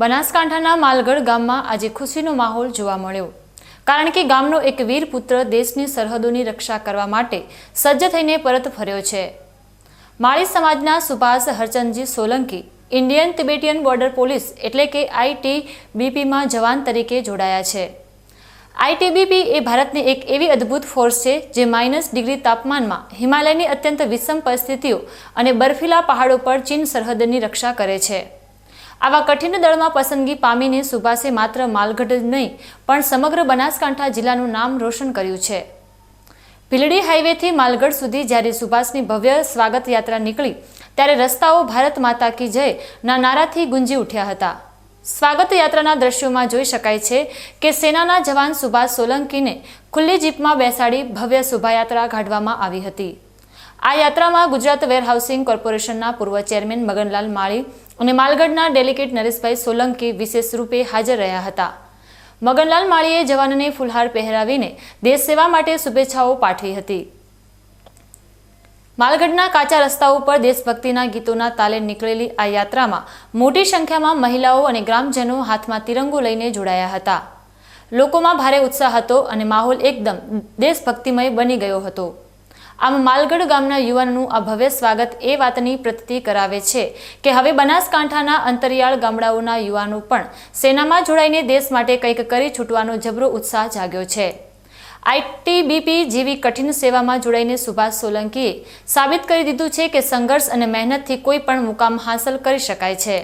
બનાસકાંઠાના માલગઢ ગામમાં આજે ખુશીનો માહોલ જોવા મળ્યો. કારણ કે ગામનો એક વીર પુત્ર દેશની સરહદોની રક્ષા કરવા માટે સજ્જ થઈને પરત ફર્યો છે. માળી સમાજના Subhash Harchandji Solanki, Indian Tibetan border police એટલે કે આઈટીબીપીમાં જવાન તરીકે જોડાયા છે. આઈટીબીપી એ ભારતની એક એવી અદ્ભુત ફોર્સ છે જે માઇનસ ડિગ્રી તાપમાનમાં હિમાલયની અત્યંત વિષમ પરિસ્થિતિઓ અને બર્ફીલા પહાડો પર ચીન સરહદની રક્ષા કરે છે. આવા કઠિન દળમાં પસંદગી પામીને સુભાષે માત્ર માલગઢ જ નહીં, પણ સમગ્ર બનાસકાંઠા જિલ્લાનું નામ રોશન કર્યું છે. ભીલડી હાઈવેથી માલગઢ સુધી જ્યારે સુભાષની ભવ્ય સ્વાગત યાત્રા નીકળી, ત્યારે રસ્તાઓ ભારત માતા કી જય ના નારાથી ગુંજી ઉઠ્યા હતા. સ્વાગત યાત્રાના દ્રશ્યોમાં જોઈ શકાય છે કે સેનાના જવાન સુભાષ સોલંકીને ખુલ્લી જીપમાં બેસાડી ભવ્ય શોભાયાત્રા કાઢવામાં આવી હતી. આ યાત્રામાં ગુજરાત વેરહાઉસિંગ કોર્પોરેશનના પૂર્વ ચેરમેન મગનલાલ માળી અને માલગઢના ડેલિગેટ નરેશભાઈ સોલંકી વિશેષ રૂપે હાજર રહ્યા હતા. મગનલાલ માળીએ જવાનને ફુલહાર પહેરાવીને દેશ સેવા માટે શુભેચ્છાઓ પાઠવી હતી. માલગઢના કાચા રસ્તા ઉપર દેશભક્તિના ગીતોના તાલે નીકળેલી આ યાત્રામાં મોટી સંખ્યામાં મહિલાઓ અને ગ્રામજનો હાથમાં તિરંગો લઈને જોડાયા હતા. લોકોમાં ભારે ઉત્સાહ હતો અને માહોલ એકદમ દેશભક્તિમય બની ગયો હતો. આમ માલગઢ ગામના યુવાનનું આ ભવ્ય સ્વાગત એ વાતની પ્રતિતિ કરાવે છે કે હવે બનાસકાંઠાના અંતરિયાળ ગામડાઓના યુવાનો પણ સેનામાં જોડાઈને દેશ માટે કંઈક કરી છૂટવાનો જબરો ઉત્સાહ જાગ્યો છે. આઈટીબીપી જેવી કઠિન સેવામાં જોડાઈને સુભાષ સોલંકીએ સાબિત કરી દીધું છે કે સંઘર્ષ અને મહેનતથી કોઈ પણ મુકામ હાંસલ કરી શકાય છે.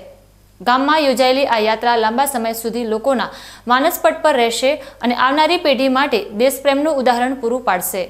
ગામમાં યોજાયેલી આ યાત્રા લાંબા સમય સુધી લોકોના માનસપટ પર રહેશે અને આવનારી પેઢી માટે દેશપ્રેમનું ઉદાહરણ પૂરું પાડશે.